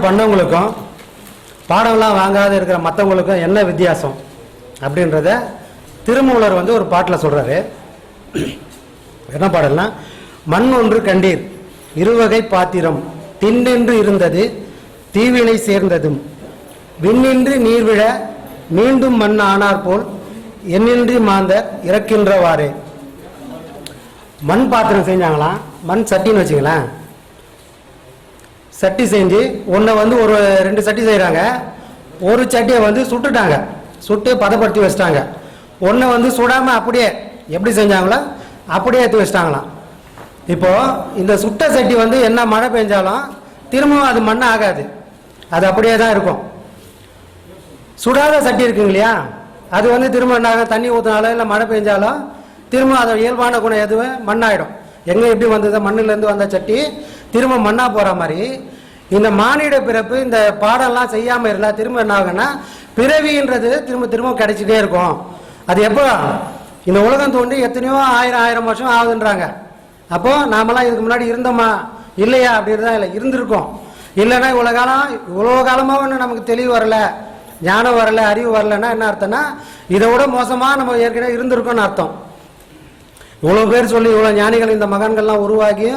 பாடம் பண்ணவங்களுக்கும் பாடம்லாம் வாங்காத இருக்கிற மற்றவங்களுக்கும் என்ன வித்தியாசம் அப்படின்றத திருமூலர் வந்து ஒரு பாட்டில் சொல்கிறாரு என்ன பாடல்னா மண் ஒன்று கண்டீர் இருவகை பாத்திரம் திண்டென்று இருந்தது தீவினை சேர்ந்ததும். விண்ணின்றி நீர் விழ மீண்டும் மண் ஆனார் போல் எண்ணின்றி மாந்தர் இறக்கின்றவாறே. மண் பாத்திரம் செஞ்சாங்களாம் மண் சட்டின்னு வச்சுக்கலாம் சட்டி செஞ்சு ஒன்றை வந்து ஒரு ரெண்டு சட்டி செய்கிறாங்க ஒரு சட்டியை வந்து சுட்டுட்டாங்க. சுட்டு பதப்படுத்தி வச்சிட்டாங்க. ஒன்றை வந்து சுடாமல் அப்படியே எப்படி செஞ்சாங்களோ அப்படியே ஏற்றி வச்சிட்டாங்களாம். இப்போது இந்த சுட்ட சட்டி வந்து என்ன மழை பெஞ்சாலும் திரும்பவும் அது மண்ணை ஆகாது. அது அப்படியே தான் இருக்கும். சுடாத சட்டி இருக்குங்க இல்லையா? அது வந்து திரும்ப என்ன தண்ணி ஊற்றினாலும் இல்லை மழை பெஞ்சாலும் திரும்ப அதோட இயல்பான குணம் எதுவும் மண்ணாயிடும். எங்கே எப்படி வந்தது? மண்ணிலேருந்து வந்த சட்டி திரும்ப மண்ணா போகிற மாதிரி. இந்த மானிட பிறப்பு இந்த பாடம்லாம் செய்யாமல் இருந்தால் திரும்ப என்ன ஆகுன்னா பிறவின்றது திரும்ப திரும்ப கிடைச்சிட்டே இருக்கும். அது எப்போ? இந்த உலகம் தோண்டி எத்தனையோ ஆயிரம் ஆயிரம் வருஷம் ஆகுதுன்றாங்க. அப்போது நாமெல்லாம் இதுக்கு முன்னாடி இருந்தோமா? இல்லையா? அப்படின்னு தான் இல்லை. இருந்திருக்கோம். இல்லைன்னா இவ்வளோ காலம் இவ்வளோ காலமாக ஒன்று நமக்கு தெளிவு வரல. ஞானம் வரல அறிவு வரலன்னா என்ன அர்த்தம்னா இதை விட மோசமாக நம்ம ஏற்கனவே இருந்திருக்கோம்னு அர்த்தம். இவ்வளோ பேர் சொல்லி இவ்வளோ ஞானிகள் இந்த மகன்கள்லாம் உருவாக்கி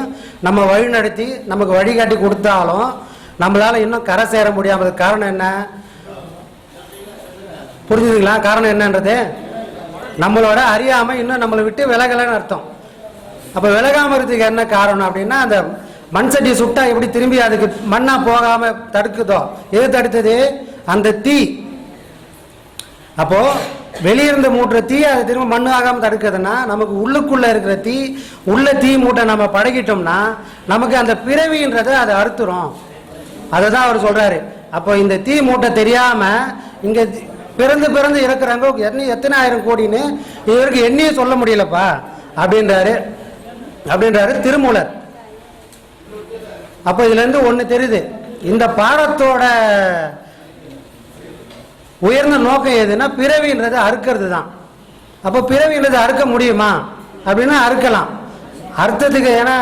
நம்ம வழி நடத்தி நமக்கு வழிகாட்டி கொடுத்தாலும் நம்மளால் இன்னும் கரை சேர முடியாமல் காரணம் என்ன? புரிஞ்சுதுங்களா? காரணம் என்னன்றது? நம்மளோட அறியாமல் இன்னும் நம்மளை விட்டு விலகலைன்னு அர்த்தம். அப்போ விலகாமல் இருக்கிறதுக்கு என்ன காரணம் அப்படின்னா அந்த மண் சட்டி சுட்டா எப்படி திரும்பி அதுக்கு மண்ணா போகாம தடுக்குதோ? எது தடுத்தது? அந்த தீ. அப்போ வெளியிருந்து மூட்டுற தீ அது திரும்ப மண்ணு ஆகாமல் தடுக்குதுன்னா நமக்கு உள்ளுக்குள்ள இருக்கிற தீ உள்ள தீ மூட்டை நம்ம பழகிட்டோம்னா நமக்கு அந்த பிறவின்றதை அதை அறுத்துரும். அதை தான் அவர் சொல்றாரு. அப்போ இந்த தீ மூட்டை தெரியாம இங்க பிறந்து பிறந்து இறக்குறாங்க. எத்தனை எத்தனை ஆயிரம் கோடின்னு இவருக்கு எண்ணியே சொல்ல முடியலப்பா. அப்படின்றாரு. அப்படின்றாரு திருமூலர். அப்போ இதுல இருந்து ஒண்ணு தெரியுது. இந்த பாடத்தோட உயர்ந்த நோக்கம் எதுன்னா பிறவின்றது அறுக்கிறது தான் அப்போ பிறவின்றது அறுக்க முடியுமா? அப்படின்னா அறுக்கலாம். அர்த்தத்துக்கு ஏன்னா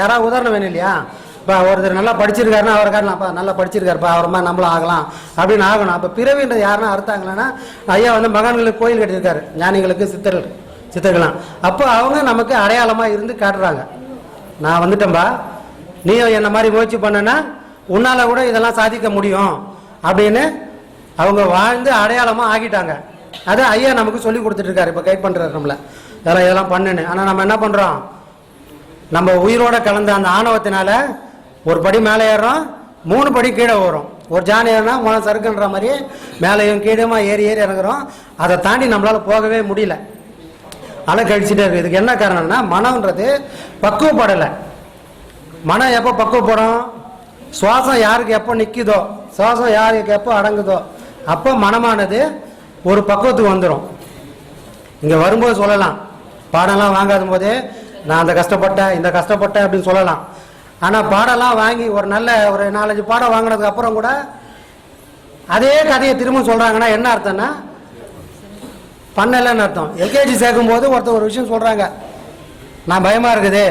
யாராவது உதாரணம் வேணும் இல்லையா? இப்போ ஒருத்தர் நல்லா படிச்சிருக்காருன்னா அவர் காரணம்ப்பா நல்லா படிச்சிருக்காருப்பா அவர் மாதிரி நம்மளும் ஆகலாம் அப்படின்னு ஆகணும். அப்போ பிறவின்றது யாருன்னா அறுத்தாங்களான்னா ஐயா வந்து மகான்களுக்கு கோயில் கட்டியிருக்காரு. ஞானிகளுக்கு சித்தர்கள் சித்தர்களாம் அப்போ அவங்க நமக்கு அடையாளமாக இருந்து காட்டுறாங்க. நான் வந்துட்டேன்பா. நீயும் என்ன மாதிரி முயற்சி பண்ணனா உன்னால் கூட இதெல்லாம் சாதிக்க முடியும் அப்படின்னு அவங்க வாழ்ந்து அடையாளமாக ஆகிட்டாங்க. அதை ஐயா நமக்கு சொல்லி கொடுத்துட்டு இருக்காரு இப்போ கைட் பண்ணுறாரு நம்மளை. இதெல்லாம் இதெல்லாம் பண்ணுன்னு. ஆனால் நம்ம என்ன பண்ணுறோம் நம்ம உயிரோட கலந்த அந்த ஆணவத்தினால ஒரு படி மேலே ஏறுறோம் மூணு படி கீழே வரும் ஒரு ஜான் ஏறினா மூணு சறுக்குன்ற மாதிரி மேலேயும் கீழேயுமா ஏறி ஏறி இறங்குறோம். அதை தாண்டி நம்மளால் போகவே முடியல. அலை கழிச்சுட்டே இருக்கு. இதுக்கு என்ன காரணம்னா மனம்ன்றது பக்குவப்படலை. மனம் எப்போ பக்குவப்படும்? சுவாசம் யாருக்கு எப்போ நிற்குதோ சுவாசம் யாருக்கு எப்போ அடங்குதோ? அப்போ மனமானது ஒரு பக்குவத்துக்கு வந்துடும் இங்கே வரும்போது சொல்லலாம். பாடம்லாம் வாங்காத போதே நான் அந்த கஷ்டப்பட்டேன் இந்த கஷ்டப்பட்டேன் அப்படின்னு சொல்லலாம். ஆனால் பாடம்லாம் வாங்கி ஒரு நல்ல ஒரு நாலஞ்சு பாடம் வாங்கினதுக்கு அப்புறம் கூட அதே கதையை திரும்ப சொல்கிறாங்கன்னா என்ன அர்த்தம்னா பண்ணலைன்னு அர்த்தம். எல்கேஜி சேர்க்கும் போது ஒருத்தர் ஒரு விஷயம் சொல்கிறாங்க நான் பயமாக இருக்குது.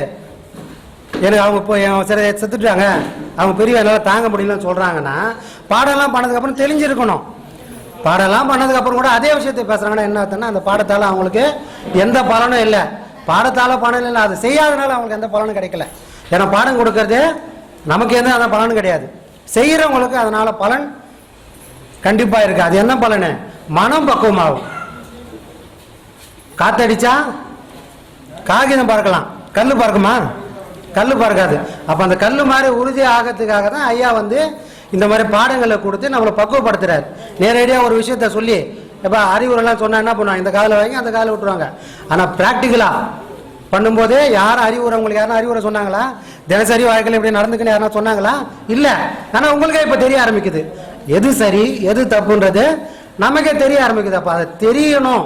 எனக்கு அவங்க இப்போ என் சரி செத்துட்டாங்க. அவங்க பெரிய என்னால் தாங்க முடியலன்னு சொல்கிறாங்கன்னா பாடம்லாம் பண்ணதுக்கப்புறம் தெளிஞ்சிருக்கணும். பாடம்லாம் பண்ணதுக்கப்புறம் கூட அதே விஷயத்தை பேசுகிறாங்கன்னா என்ன ஆகுதுன்னா அந்த பாடத்தால் அவங்களுக்கு எந்த பலனும் இல்லை. பாடத்தால் பலன் இல்லை அது செய்யாதனால அவங்களுக்கு எந்த பலனும் கிடைக்கல. ஏன்னா பாடம் கொடுக்கறது நமக்கு எந்த அந்த பலனும் கிடையாது. செய்கிறவங்களுக்கு அதனால பலன் கண்டிப்பாக இருக்கு. அது என்ன பலனு? மனம் பக்குவமாகும். காத்தடிச்சா காகிதம் பார்க்கலாம் கல் பார்க்குமா கல் பார்க்காது அப்போ அந்த கல் மாதிரி உறுதி ஆகிறதுக்காக தான் ஐயா வந்து இந்த மாதிரி பாடங்களை கொடுத்து நம்மளை பக்குவப்படுத்துறாரு. நேரடியாக ஒரு விஷயத்த சொல்லி எப்போ அறிவுரைலாம் சொன்னால் என்ன பண்ணுவாங்க? இந்த காதில் வாங்கி அந்த காதில் விட்டுருவாங்க. ஆனால் ப்ராக்டிக்கலாக பண்ணும்போது யாரும் அறிவுரை உங்களுக்கு யாரும் அறிவுரை சொன்னாங்களா? தினசரி வாழ்க்கையில் இப்படி நடந்துக்குன்னு யாரும் சொன்னாங்களா? இல்லை. ஆனால் உங்களுக்கே இப்போ தெரிய ஆரம்பிக்குது. எது சரி எது தப்புன்றது நமக்கே தெரிய ஆரம்பிக்குது. அப்போ அதை தெரியணும்.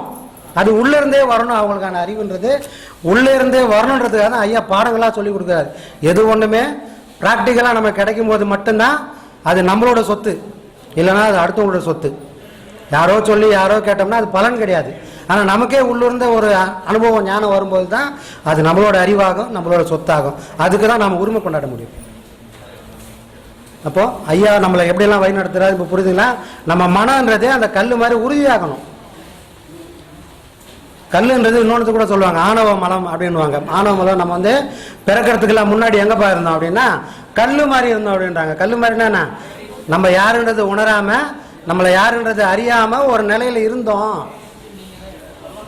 அது உள்ளேருந்தே வரணும் அவங்களுக்கான அறிவுன்றது. உள்ளேருந்தே வரணுன்றதுக்காக தான் ஐயா பாடங்களாக சொல்லி கொடுக்குறாரு. எது ஒன்றுமே ப்ராக்டிக்கலாக நம்ம கிடைக்கும் போது மட்டும்தான் அது நம்மளோட சொத்து. இல்லைன்னா அது அடுத்தவங்களோட சொத்து. யாரோ சொல்லி யாரோ கேட்டோம்னா அது பலன் கிடையாது. ஆனால் நமக்கே உள்ளிருந்த ஒரு அனுபவம் ஞானம் வரும்போது தான் அது நம்மளோட அறிவாகும் நம்மளோட சொத்தாகும். அதுக்கு தான் நம்ம உரிமை கொண்டாட முடியும். அப்போது ஐயா நம்மளை எப்படியெல்லாம் வழி நடத்துகிறாரு இப்போ புரியுதுங்களா? நம்ம மனம்ன்றதே அந்த கல் மாதிரி உறுதியாகணும். கல்லுன்றது இன்னொன்று கூட சொல்லுவாங்க. ஆணவ மலம் அப்படின்னுவாங்க. ஆணவ மலம் நம்ம வந்து பிறக்கிறதுக்கெல்லாம் முன்னாடி எங்கப்பா இருந்தோம் அப்படின்னா கல் மாதிரி இருந்தோம் அப்படின்றாங்க. கல் மாதிரினா நம்ம யாருன்றது உணராம நம்மளை யாருன்றது அறியாம ஒரு நிலையில இருந்தோம்.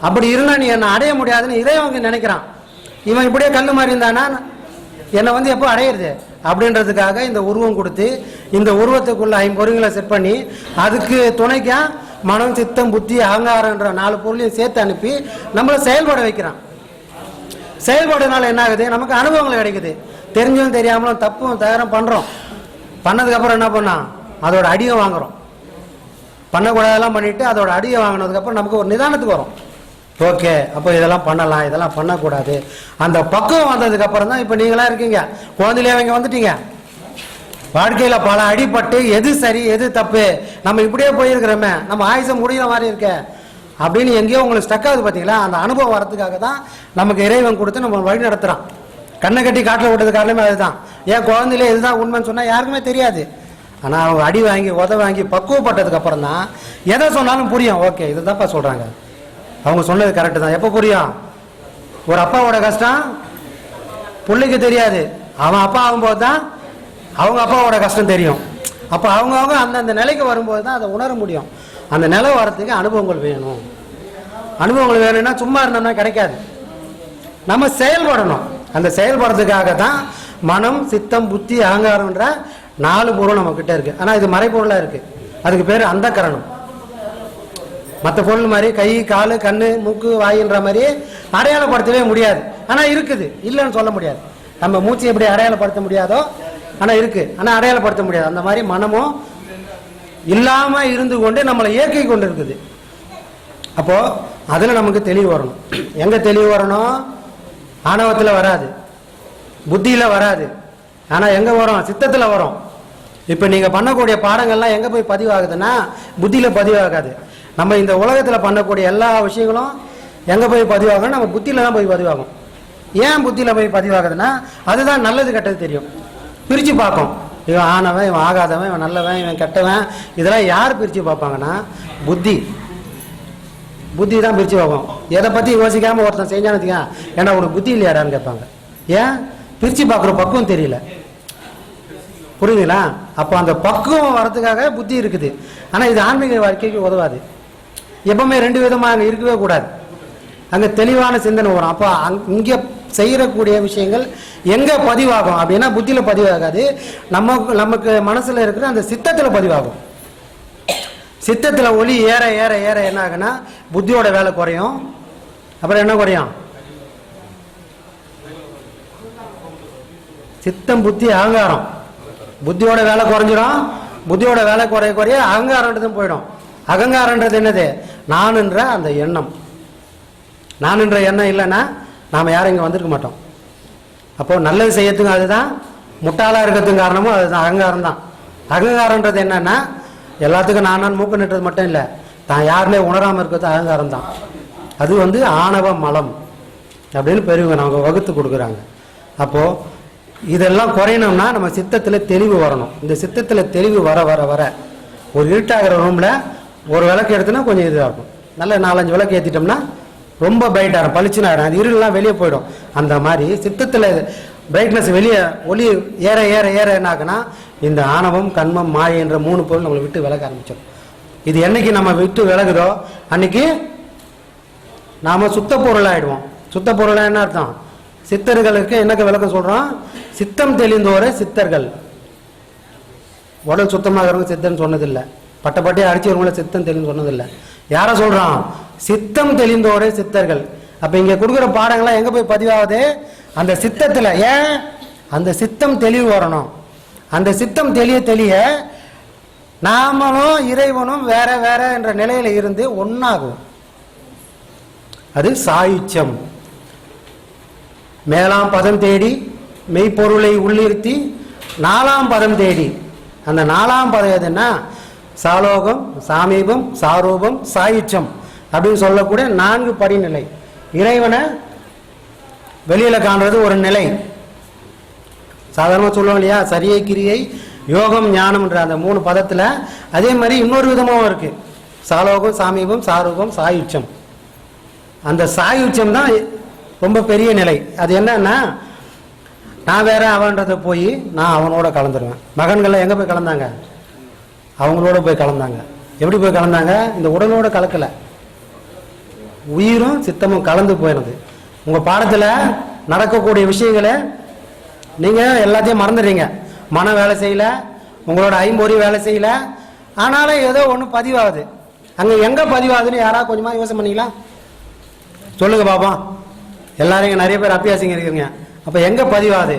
அப்படி இருந்தா நீ என்னை அடைய முடியாதுன்னு இறைவங்க நினைக்கிறான். இவன் இப்படியே கல் மாதிரி இருந்தானா? என்னை வந்து எப்போ அடையிறது? அப்படின்றதுக்காக இந்த உருவம் கொடுத்து இந்த உருவத்துக்குள்ள ஐம்பொருங்களை செட் பண்ணி அதுக்கு துணைக்கா மனம் சித்தம் புத்தி அகங்காரன்ற நாலு பொருளையும் சேர்த்து அனுப்பி நம்மளை செயல்பட வைக்கிறான். செயல்பாடுனால என்ன ஆகுது நமக்கு அனுபவங்கள் கிடைக்குது. தெரிஞ்சும் தெரியாமலும் தப்பும் தகரம் பண்ணுறோம் பண்ணதுக்கப்புறம் என்ன பண்ணோம் அதோட அடியை வாங்குறோம். பண்ணக்கூடாதெல்லாம் பண்ணிவிட்டு அதோட அடியை வாங்கினதுக்கப்புறம் நமக்கு ஒரு நிதானத்துக்கு வரும். ஓகே அப்போ இதெல்லாம் பண்ணலாம் இதெல்லாம் பண்ணக்கூடாது. அந்த பக்குவம் வந்ததுக்கப்புறம் தான் இப்போ நீங்களாம் இருக்கீங்க. குழந்தையிலே அவங்க வந்துட்டீங்க. வாழ்க்கையில பல அடிபட்டு எது சரி எது தப்பு? நம்ம இப்படியே போயிருக்கிறோமே நம்ம ஆயுசம் முடிகிற மாதிரி இருக்க. அப்படின்னு எங்கேயோ உங்களுக்கு ஸ்டக் ஆகுது பார்த்தீங்களா அந்த அனுபவம் வரதுக்காக தான் நமக்கு இறைவன் கொடுத்து நம்ம வழி நடத்துறான் கண்ணை கட்டி காட்டில் விட்டது காரணமே அதுதான். ஏன் குழந்தையில இதுதான் உண்மைன்னு சொன்னா யாருக்குமே தெரியாது. ஆனால் அவங்க அடி வாங்கி உத வாங்கி பக்குவப்பட்டதுக்கு அப்புறம் தான் எதை சொன்னாலும் புரியும். ஓகே இதுதான்ப்பா சொல்றாங்க. அவங்க சொன்னது கரெக்டு தான். எப்போ புரியும்? ஒரு அப்பாவோட கஷ்டம் பிள்ளைக்கு தெரியாது. அவன் அப்பா ஆகும்போது தான் அவங்க அப்பாவோட கஷ்டம் தெரியும். அப்போ அவங்கவுங்க அந்தந்த நிலைக்கு வரும்போது தான் அதை உணர முடியும். அந்த நிலை வரத்துக்கு அனுபவங்கள் வேணும். அனுபவங்கள் வேணும்னா சும்மா இருந்தோம்னா கிடைக்காது. நம்ம செயல்படணும். அந்த செயல்படுறதுக்காக தான் மனம் சித்தம் புத்தி அகங்காரம்ன்ற நாலு பொருள் நம்ம கிட்ட இருக்கு. இது மறைப்பொருளாக இருக்கு. அதுக்கு பேர் அந்த கரணம் மற்ற பொருள் மாதிரி கை காலு கண் மூக்கு வாயின்ற மாதிரி அடையாளப்படுத்தவே முடியாது. ஆனால் இருக்குது. இல்லைன்னு சொல்ல முடியாது. நம்ம மூச்சு எப்படி அடையாளப்படுத்த முடியாதோ ஆனால் இருக்கு. ஆனால் அடையாளப்படுத்த முடியாது. அந்த மாதிரி மனமும் இல்லாமல் இருந்து கொண்டு நம்மளை இயக்கி கொண்டு இருக்குது அப்போ அதில் நமக்கு தெளிவு வரணும். எங்க தெளிவு வரணும்? ஆணவத்தில் வராது. புத்தியில் வராது. ஆனால் எங்க வரும்? சித்தத்தில் வரும். இப்போ நீங்கள் பண்ணக்கூடிய பாடங்கள்லாம் எங்கே போய் பதிவாகுதுன்னா புத்தியில் பதிவாகாது. நம்ம இந்த உலகத்தில் பண்ணக்கூடிய எல்லா விஷயங்களும் எங்கே போய் பதிவாகும் நம்ம புத்தியில் தான் போய் பதிவாகும். ஏன் புத்தியில் போய் பதிவாகுதுன்னா அதுதான் நல்லது கெட்டது தெரியும். பிரிச்சு பார்க்கும். இவன் ஆனவன் இவன் ஆகாதவன் இவன் நல்லவன் இவன் கெட்டவன் இதெல்லாம் யார் பிரித்து பார்ப்பாங்கன்னா புத்தி. புத்தி தான் பிரித்து பார்ப்போம். எதை பற்றி யோசிக்காமல் ஒருத்தன் செஞ்சான்னு வச்சுக்க ஏன்னா உனக்கு புத்தி இல்லையாடான்னு கேட்பாங்க. ஏன்? பிரித்து பார்க்குற பக்குவம் தெரியல. புரியுதுங்களா? அப்போ அந்த பக்குவம் வரதுக்காக புத்தி இருக்குது. ஆனால் இது ஆன்மீக வாழ்க்கைக்கு உதவாது. எப்பவுமே ரெண்டு விதமாக அங்கே இருக்கவே கூடாது. அங்கே தெளிவான சிந்தனை வரும். அப்போ அங் இங்கே செய்யக்கூடிய விஷயங்கள் எங்கே பதிவாகும்? அப்படின்னா புத்தியில பதிவாகாது. நமக்கு நமக்கு மனசுல இருக்கிற அந்த சித்தத்துல பதிவாகும். சித்தத்துல ஒளி ஏற ஏற ஏற என்ன ஆகுன்னா புத்தியோட வேலை குறையும். அப்புறம் என்ன குறையும்? சித்தம் புத்தி அகங்காரம். புத்தியோட வேலை குறைஞ்சிடும். புத்தியோட வேலை குறைய குறைய அகங்காரன்றதும் போயிடும். அகங்காரன்றது என்னது? நானுன்ற அந்த எண்ணம். நானுன்ற எண்ணம் இல்லைன்னா நாம் யாரும் இங்கே வந்திருக்க மாட்டோம். அப்போது நல்லது செய்யறதுக்கும் அதுதான் முட்டாளாக இருக்கிறதுக்கும் காரணமும் அதுதான் அகங்காரம் தான். அகங்காரன்றது என்னன்னா எல்லாத்துக்கும் நான் மூக்க மூக்கு மட்டும் இல்லை தான் யாருமே உணராமல் இருக்கிறது அகங்காரம் தான். அது வந்து ஆணவ மலம் அப்படின்னு பெரியவங்க அவங்க வகுத்து கொடுக்குறாங்க. அப்போது இதெல்லாம் குறையணும்னா நம்ம சித்தத்தில் தெளிவு வரணும். இந்த சித்தத்தில் தெளிவு வர வர வர ஒரு இருட்டாகிற ரூமில் ஒரு விளக்கு எடுத்தோன்னா கொஞ்சம் இதாக இருக்கும் நல்ல நாலஞ்சு விளக்கு ஏற்றிட்டோம்னா ரொம்ப பிரைட் ஆகும் பளிச்சுன்னு ஆகிடும் அது இருளெலாம் வெளியே போயிடும். அந்த மாதிரி சித்தத்தில் பிரைட்னஸ் வெளியே ஒளி ஏற ஏற ஏற என்ன ஆகுனா இந்த ஆணவம் கண்மம் மாயை என்ற மூணு பொருள் நம்மளை விட்டு விலக ஆரம்பிச்சிடும். இது என்னைக்கு நம்ம விட்டு விலகுதோ அன்னைக்கு நாம் சுத்த பொருளாகிடுவோம் சுத்த பொருளாக என்ன அர்த்தம்? சித்தர்களுக்கு என்னக்கு விளக்கம் சொல்கிறோம் சித்தம் தெளிந்தோரே சித்தர்கள். உடல் சுத்தமாகறவங்க சித்தன்னு சொன்னதில்லை. பட்ட பட்டையை அடிச்சவங்கள சித்தம் தெளிந்து சொன்னதில்லை. யாரை சொல்கிறான் சித்தம் தெளிந்தோரே சித்தர்கள். அப்ப இங்க கொடுக்குற பாடங்கள்லாம் எங்க போய் பதிவாகுது? அந்த சித்தத்துல. ஏன்? அந்த சித்தம் தெளிவு வரணும். அந்த சித்தம் தெளிய தெளிய நாமளும் இறைவனும் வேற வேற என்ற நிலையில இருந்து ஒன்னாகும் அது சாயுச்சம். மேலாம் பதம் தேடி மெய்ப்பொருளை உள்ளிருத்தி நாலாம் பதம் தேடி. அந்த நாலாம் பதம் எதுன்னா சாலோகம் சாமீபம் சாரூபம் சாயுச்சம். அப்படின்னு சொல்லக்கூடிய நான்கு படிநிலை. இறைவனை வெளியில் காண்றது ஒரு நிலை. சாதாரணமாக சொல்லுவோம் இல்லையா? சரியை கிரியை யோகம் ஞானம்ன்ற அந்த மூணு பதத்தில் அதே மாதிரி இன்னொரு விதமாகவும் இருக்குது சாலோகம் சாமீபம் சாரூபம் சாயுச்சம். அந்த சாயுச்சம் தான் ரொம்ப பெரிய நிலை. அது என்னன்னா நான் வேற அவன்றத போய் நான் அவனோட கலந்துருவேன். மகன்கள்லாம் எங்கே போய் கலந்தாங்க? அவங்களோட போய் கலந்தாங்க. எப்படி போய் கலந்தாங்க? இந்த உடலோட கலக்கலை. உயிரும் சித்தமும் கலந்து போயிடுது உங்கள் பாடத்தில் நடக்கக்கூடிய விஷயங்களை நீங்கள் எல்லாத்தையும் மறந்துடுறீங்க. மனம் வேலை செய்யல உங்களோட ஐம்பொறி வேலை செய்யலை. ஆனாலும் ஏதோ ஒன்று பதிவாகுது. அங்கே எங்கே பதிவாகுதுன்னு யாராவது கொஞ்சமாக யோசனை பண்ணிக்கலாம் சொல்லுங்க பாப்பா எல்லாரும் நிறைய பேர் அப்பியாசிங்க இருக்கிறீங்க அப்போ எங்கே பதிவாது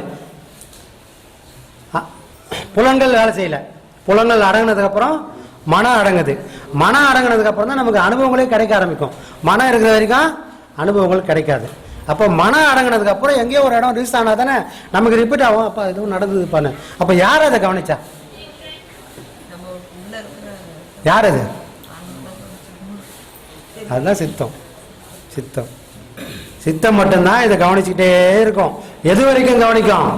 அ, புலன்கள் வேலை செய்யல. புலன்கள் அடங்கினதுக்கப்புறம் மனம் அடங்குது. மனம் அடங்கினதுக்கு அப்புறம் தான் நமக்கு அனுபவங்களே கிடைக்க ஆரம்பிக்கும். மனம் இருக்கிற வரைக்கும் அனுபவங்கள் கிடைக்காது. அப்போ மனம் அடங்கினதுக்கு அப்புறம் எங்கேயோ ஒரு இடம் ரிலீஸ் ஆனா தானே நமக்கு ரிப்பீட் ஆகும். அப்போ எதுவும் நடந்தது பண்ணு அப்போ யார் அதை கவனிச்சா? யார் அது? அதுதான் சித்தம். சித்தம். சித்தம் மட்டும்தான் இதை கவனிச்சுக்கிட்டே இருக்கும். எது வரைக்கும் கவனிக்கும்?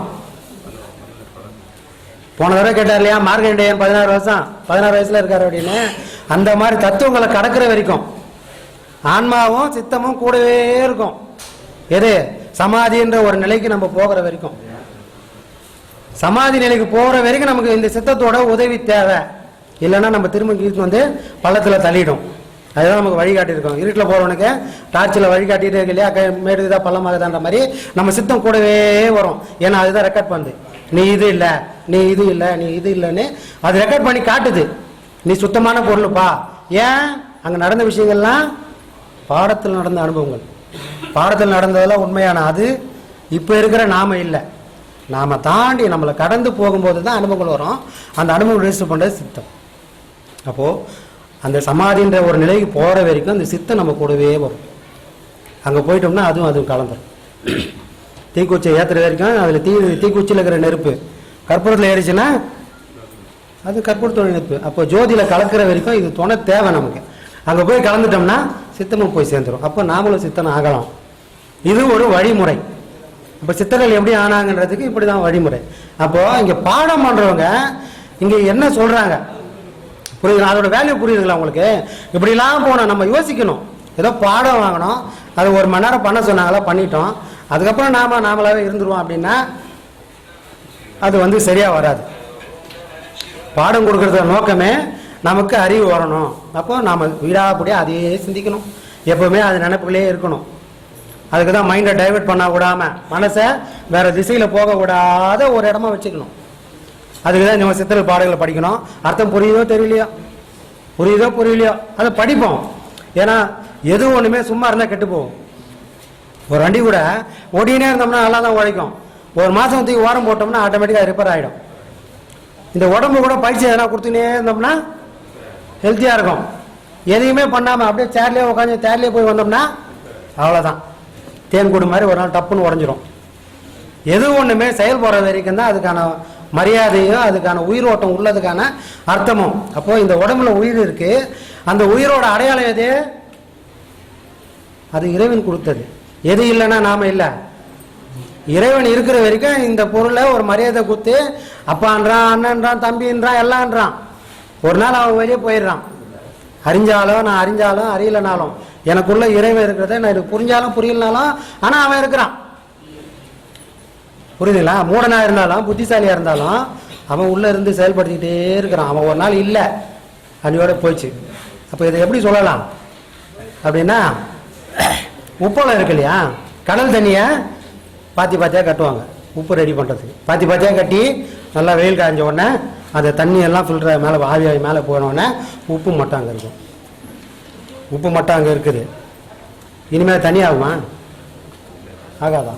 போன தடவை கேட்டார் இல்லையா மார்கண்டேயன் பதினாறு வருஷம்? பதினாறு வயசுல இருக்காரு அப்படின்னு. அந்த மாதிரி தத்துவங்களை கடக்கிற வரைக்கும் ஆன்மாவும் சித்தமும் கூடவே இருக்கும். எது? சமாதின்ற ஒரு நிலைக்கு நம்ம போகிற வரைக்கும். சமாதி நிலைக்கு போகிற வரைக்கும் நமக்கு இந்த சித்தத்தோட உதவி தேவை. இல்லைன்னா நம்ம திரும்ப கீழ்த்து வந்து பள்ளத்தில் தள்ளிடும். அதுதான் நமக்கு வழிகாட்டியிருக்கோம் இருட்டில் போகிறவனுக்கு டார்ச்சில் வழிகாட்டிட்டு இருக்கு இல்லையா? க- மேடு இதா பள்ளமாகுதான்ற மாதிரி நம்ம சித்தம் கூடவே வரும். ஏன்னா அதுதான் ரெக்கார்ட் பண்ணுது நீ இது இல்லை நீ இது இல்லை நீ இது இல்லைன்னு அது ரெக்கார்ட் பண்ணி காட்டுது. நீ சுத்தமான பொருள்ப்பா ஏன்? அங்கே நடந்த விஷயங்கள்லாம் பாடத்தில் நடந்த அனுபவங்கள். பாடத்தில் நடந்ததெல்லாம் உண்மையான அது. இப்போ இருக்கிற நாம இல்லை. நாம தாண்டி நம்மளை கடந்து போகும்போது தான் அனுபவங்கள் வரும். அந்த அனுபவம் ரிஜிஸ்டர் பண்ணுறது சித்தம். அப்போது அந்த சமாதின்ற ஒரு நிலைக்கு போகிற வரைக்கும் அந்த சித்தம் நம்ம கூடவே வரும். அங்கே போயிட்டோம்னா அதுவும் அதுவும் கலந்துரும். தீக்குச்சியை ஏற்றுற வரைக்கும் அதில் தீ தீக்குச்சியில் இருக்கிற நெருப்பு. கற்பூரத்தில் ஏறிச்சுன்னா அது கற்பூரத்தோட நெருப்பு. அப்போ ஜோதியில் கலக்கிற வரைக்கும் இது துணை தேவை நமக்கு. அங்கே போய் கலந்துட்டோம்னா சித்தமும் போய் சேர்ந்துடும் அப்போ நாமளும் சித்தன் ஆகலாம். இது ஒரு வழிமுறை. இப்போ சித்தர்கள் எப்படி ஆனாங்கன்றதுக்கு இப்படி தான் வழிமுறை. அப்போது இங்கே பாடம் பண்ணுறவங்க இங்கே என்ன சொல்கிறாங்க புரியுதுங்களா? அதோட வேல்யூ புரியுதுங்களா உங்களுக்கு? இப்படிலாம் போனோம் நம்ம யோசிக்கணும். ஏதோ பாடம் வாங்கணும். அது ஒரு மணி நேரம் பண்ண சொன்னாங்களா? பண்ணிட்டோம். அதுக்கப்புறம் நாம நாமளாகவே இருந்துருவோம் அப்படின்னா அது வந்து சரியாக வராது. பாடம் கொடுக்கறத நோக்கமே நமக்கு அறிவு வரணும். அப்போ நாம் விடாப்படியாக அதையே சிந்திக்கணும். எப்பவுமே அது நினைப்புகளே இருக்கணும். அதுக்கு தான் மைண்டை டைவர்ட் பண்ண விடாமல் மனசை வேறு திசையில் போக விடாத ஒரு இடமா வச்சுக்கணும். அதுக்கு தான் நம்ம சித்திர பாடல்களை படிக்கணும். அர்த்தம் புரியுதோ தெரியலையோ? புரியுதோ புரியலையோ? அதை படிப்போம். ஏன்னா எது ஒன்றுமே சும்மா இருந்தால் கெட்டு போகும். ஒரு வண்டி கூட ஓடினே இருந்தோம்னா நல்லா தான் உழைக்கும். ஒரு மாதம் தூக்கி ஓரம் போட்டோம்னா ஆட்டோமேட்டிக்காக ரிப்பேர் ஆகிடும் இந்த உடம்பு கூட பயிற்சி எதனா கொடுத்துனே இருந்தோம்னா ஹெல்த்தியாக இருக்கும். எதையுமே பண்ணாமல் அப்படியே சேர்லேயே உட்காந்து சேர்லேயே போய் வந்தோம்னா அவ்வளோதான் தேன் கூடு மாதிரி ஒரு நாள் டப்புன்னு உடஞ்சிரும். எது ஒன்றுமே செயல்படுற வரைக்கும் தான் அதுக்கான மரியாதையும் அதுக்கான உயிரோட்டம் உள்ளதுக்கான அர்த்தமும். அப்போது இந்த உடம்புல உயிர் இருக்குது அந்த உயிரோட அடையாளம் எது? அது இறைவன் கொடுத்தது. எது இல்லைன்னா நாம இல்லை. இறைவன் இருக்கிற வரைக்கும் இந்த பொருளை ஒரு மரியாதை கொடுத்து அப்பான்றான் அண்ணன்றான் தம்பின்றான் எல்லான்றான். ஒரு நாள் அவன் வெளியே போயிடுறான். அறிஞ்சாலும் நான் அறிஞ்சாலும் அறியலனாலும். எனக்குள்ள இறைவன் இருக்கிறத நான் எனக்கு புரிஞ்சாலும் புரியலனாலும் ஆனால் அவன் இருக்கிறான். புரியுதுங்களா? மூடனா இருந்தாலும் புத்திசாலியா இருந்தாலும் அவன் உள்ள இருந்து செயல்படுத்திக்கிட்டே இருக்கிறான். அவன் ஒரு நாள் இல்லை. அன்னையோட போயிடுச்சு. அப்போ இதை எப்படி சொல்லலாம்? அப்படின்னா உப்பளம் இருக்கு இல்லையா? கடல் தண்ணியை பாத்தி பாத்தியாக கட்டுவாங்க. உப்பு ரெடி பண்ணுறதுக்கு பாத்தி பாத்தியாக கட்டி நல்லா வெயில் காய்ஞ்ச உடனே அந்த தண்ணியெல்லாம் ஃபில்டர் மேலே ஆவியாகி மேலே போனோடனே உப்பு மட்டும் அங்கே இருக்கும். உப்பு மட்டும் அங்கே இருக்குது. இனிமேல் தண்ணி ஆகுமா? ஆகாதா?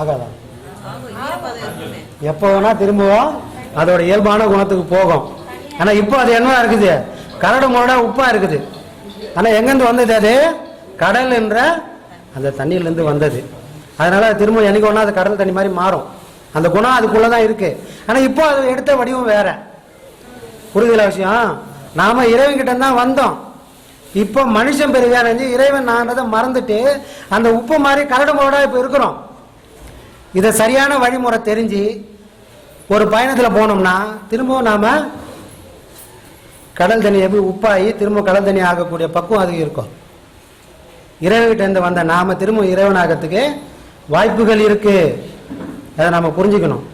ஆகாதா? எப்போ வேணால் திரும்பவும். அதோட இயல்பான குணத்துக்கு போகும். ஆனால் இப்போ அது என்ன இருக்குது? கரடு முரடாக உப்பாக இருக்குது. ஆனால் எங்கேருந்து வந்தது அது? கடல் என்ற அந்த தண்ணியிலேருந்து வந்தது. அதனால் திரும்ப எனக்கு ஒன்றா அது கடல் தண்ணி மாதிரி மாறும். அந்த குணம் அதுக்குள்ளே தான் இருக்குது ஆனால் இப்போ அது எடுத்த வடிவம் வேற. புரிதல விஷயம்? நாம் இறைவன்கிட்ட தான் வந்தோம். இப்போ மனுஷன் பெரிய இறைவன் நான்றதை மறந்துட்டு அந்த உப்பு மாதிரி கரடு முரடா இப்போ இருக்கிறோம். இதை சரியான வழிமுறை தெரிஞ்சு ஒரு பயணத்தில் போனோம்னா திரும்பவும் நாம் கடல் தண்ணி எப்படி உப்பாகி திரும்ப கடல் தண்ணி ஆகக்கூடிய பக்குவம் அது இருக்கும். இறைவன்கிட்டேருந்து வந்த நாம திரும்ப இறைவன் ஆகிறதுக்கு வாய்ப்புகள் இருக்கு. அதை நாம் புரிஞ்சுக்கணும்.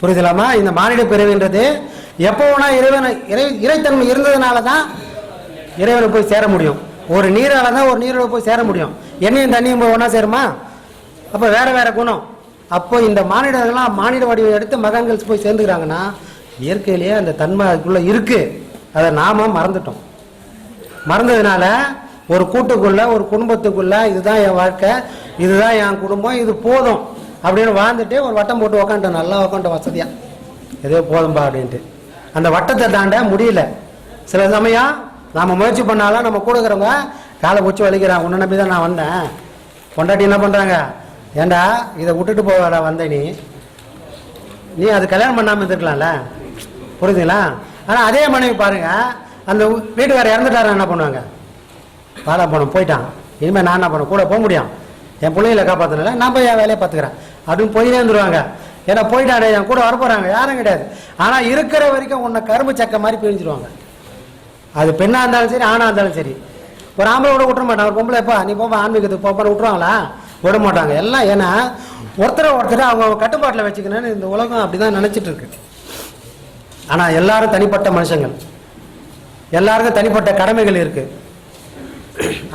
புரியுதலாமா இந்த மானிட பிறவின்றது எப்போ வேணா இறைவனை இறை இறைத்தன்மை இருந்ததுனால தான் இறைவனை போய் சேர முடியும். ஒரு நீரால தான் ஒரு நீரோட போய் சேர முடியும். எண்ணெயும் தண்ணியும் போய் ஒன்றா சேருமா? அப்போ வேற வேற குணம். அப்போ இந்த மானிடர்கள்லாம் மானிட வடிவம் எடுத்து மகன்கள் போய் சேர்ந்துக்கிறாங்கன்னா இயற்கையிலேயே அந்த தன்மை அதுக்குள்ளே இருக்கு. அதை நாம மறந்துட்டோம். மறந்ததுனால ஒரு கூட்டுக்குள்ள ஒரு குடும்பத்துக்குள்ள இதுதான் என் வாழ்க்கை இதுதான் என் குடும்பம் இது போதும் அப்படின்னு வாழ்ந்துட்டு ஒரு வட்டம் போட்டு உக்காண்டேன் நல்லா உக்காண்ட வசதியா. ஏதோ போதும்பா அப்படின்ட்டு. அந்த வட்டத்தை தாண்ட முடியல. சில சமயம் நாம் முயற்சி பண்ணாலும் நம்ம கூட இருக்கிறவங்க காலை உச்சி வலிக்கிறான் உன்னை நம்பி தான் நான் வந்தேன். பொண்டாட்டி என்ன பண்ணுறாங்க ஏண்டா இதை விட்டுட்டு போவாடா வந்த நீ. நீ அது கல்யாணம் பண்ணாமல் இருந்துருக்கலாம்ல. புரியுதுங்களா? ஆனால் அதே மனைவி பாருங்கள் அந்த வீட்டுக்காரர் இறந்துட்டாரன் என்ன பண்ணுவாங்க? பாலா போனோம் போயிட்டான். இனிமே நான் என்ன பண்ண கூட போக முடியும். என் பிள்ளைகளை காப்பாத்தினால நான் போய் என் வேலையை பார்த்துக்கிறேன். அப்படின்னு போயினே வந்துடுவாங்க ஏன்னா போயிட்டாடே என் கூட வரப்போறாங்க. யாரும் கிடையாது. ஆனா இருக்கிற வரைக்கும் உன்னை கரும்பு சக்கை மாதிரி பிரிஞ்சிருவாங்க அது பெண்ணா இருந்தாலும் சரி ஆணாக இருந்தாலும் சரி. ஒரு ஆம்பளை கூட விட்டுற மாட்டான். ஒரு பொம்பளை எப்பா நீ போப்பா ஆன்மீகத்துக்கு போப்பான்னு விட்டுருவாங்களா? விட மாட்டாங்க. எல்லாம் ஏன்னா ஒருத்தரை ஒருத்தர் அவங்க அவங்க கட்டுப்பாட்டில் வச்சுக்கணும்னு இந்த உலகம் அப்படிதான் நினைச்சிட்டு இருக்கு. ஆனா எல்லாரும் தனிப்பட்ட மனுஷங்கள். எல்லாருக்கும் தனிப்பட்ட கடமைகள் இருக்கு.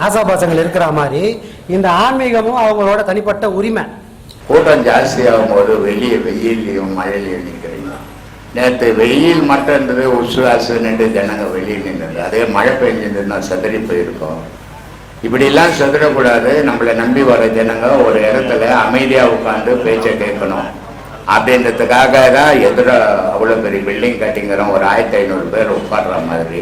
ஆசாபாசங்கள் இருக்கிற மாதிரி இந்த ஆன்மீகமும் அவங்களோட தனிப்பட்ட உரிமை. கூட்டம் ஜாஸ்தியாகும் போது வெளியே வெயிலையும் மழையிலையும் நிற்கிறீங்க நேற்று வெயில் மட்டும் இருந்தது உசுவாசு நின்று ஜனங்க வெளியில் நின்றது. அதே மழை பெஞ்சிருந்ததுன்னா சதறி போயிருக்கோம். இப்படிலாம் செதறக்கூடாது நம்மளை நம்பி வர ஜனங்க ஒரு இடத்துல அமைதியாக உட்காந்து பேச்சை கேட்கணும். அப்படின்றதுக்காக தான் எதிர அவ்வளோ பெரிய பில்டிங் கட்டிங்கிறோம் ஒரு ஆயிரத்தி ஐநூறு பேர் உட்காடுற மாதிரி.